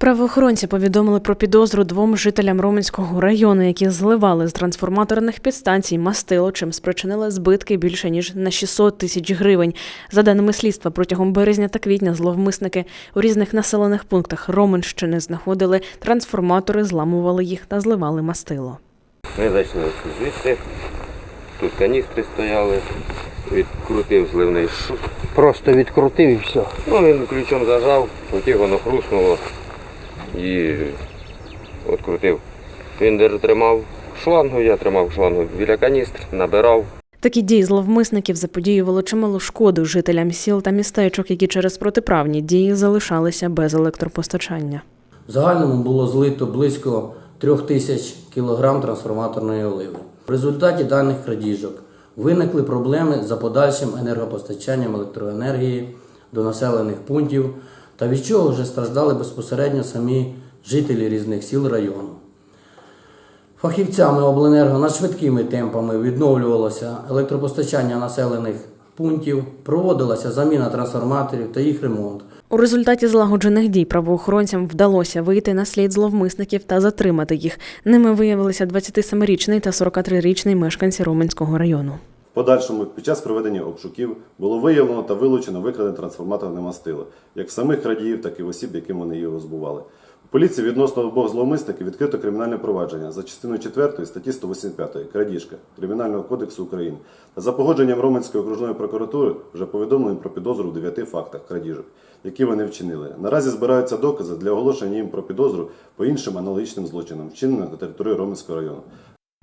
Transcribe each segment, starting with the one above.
Правоохоронці повідомили про підозру двом жителям Роменського району, які зливали з трансформаторних підстанцій мастило, чим спричинили збитки більше ніж на 600 тисяч гривень. За даними слідства, протягом березня та квітня зловмисники у різних населених пунктах Роменщини знаходили трансформатори, зламували їх та зливали мастило. Ми зайшли звідси, тут каністри стояли, відкрутив зливний шут. Просто відкрутив і все. Ну, він ключом зажав, потім воно хруснуло і відкрутив. Він тримав шлангу, я тримав шлангу біля каністр, набирав. Такі дії зловмисників заподіювали чимало шкоди жителям сіл та містечок, які через протиправні дії залишалися без електропостачання. В загальному було злито близько трьох тисяч кілограм трансформаторної оливи. В результаті даних крадіжок виникли проблеми за подальшим енергопостачанням електроенергії до населених пунктів, та від чого вже страждали безпосередньо самі жителі різних сіл району. Фахівцями обленерго над швидкими темпами відновлювалося електропостачання населених пунктів, проводилася заміна трансформаторів та їх ремонт. У результаті злагоджених дій правоохоронцям вдалося вийти на слід зловмисників та затримати їх. Ними виявилися 27-річний та 43-річний мешканці Роменського району. В подальшому під час проведення обшуків було виявлено та вилучено викрадене трансформаторне мастило, як в самих крадіїв, так і в осіб, яким вони його збували. У поліції відносно обох зловмисників відкрито кримінальне провадження за частиною 4 статті 185 крадіжка Кримінального кодексу України. Та за погодженням Роменської окружної прокуратури вже повідомлено про підозру в 9 фактах крадіжок, які вони вчинили. Наразі збираються докази для оголошення їм про підозру по іншим аналогічним злочинам, вчиненим на території Роменського району.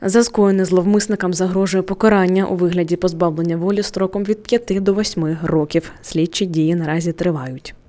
За скоєне зловмисникам загрожує покарання у вигляді позбавлення волі строком від 5 до 8 років. Слідчі дії наразі тривають.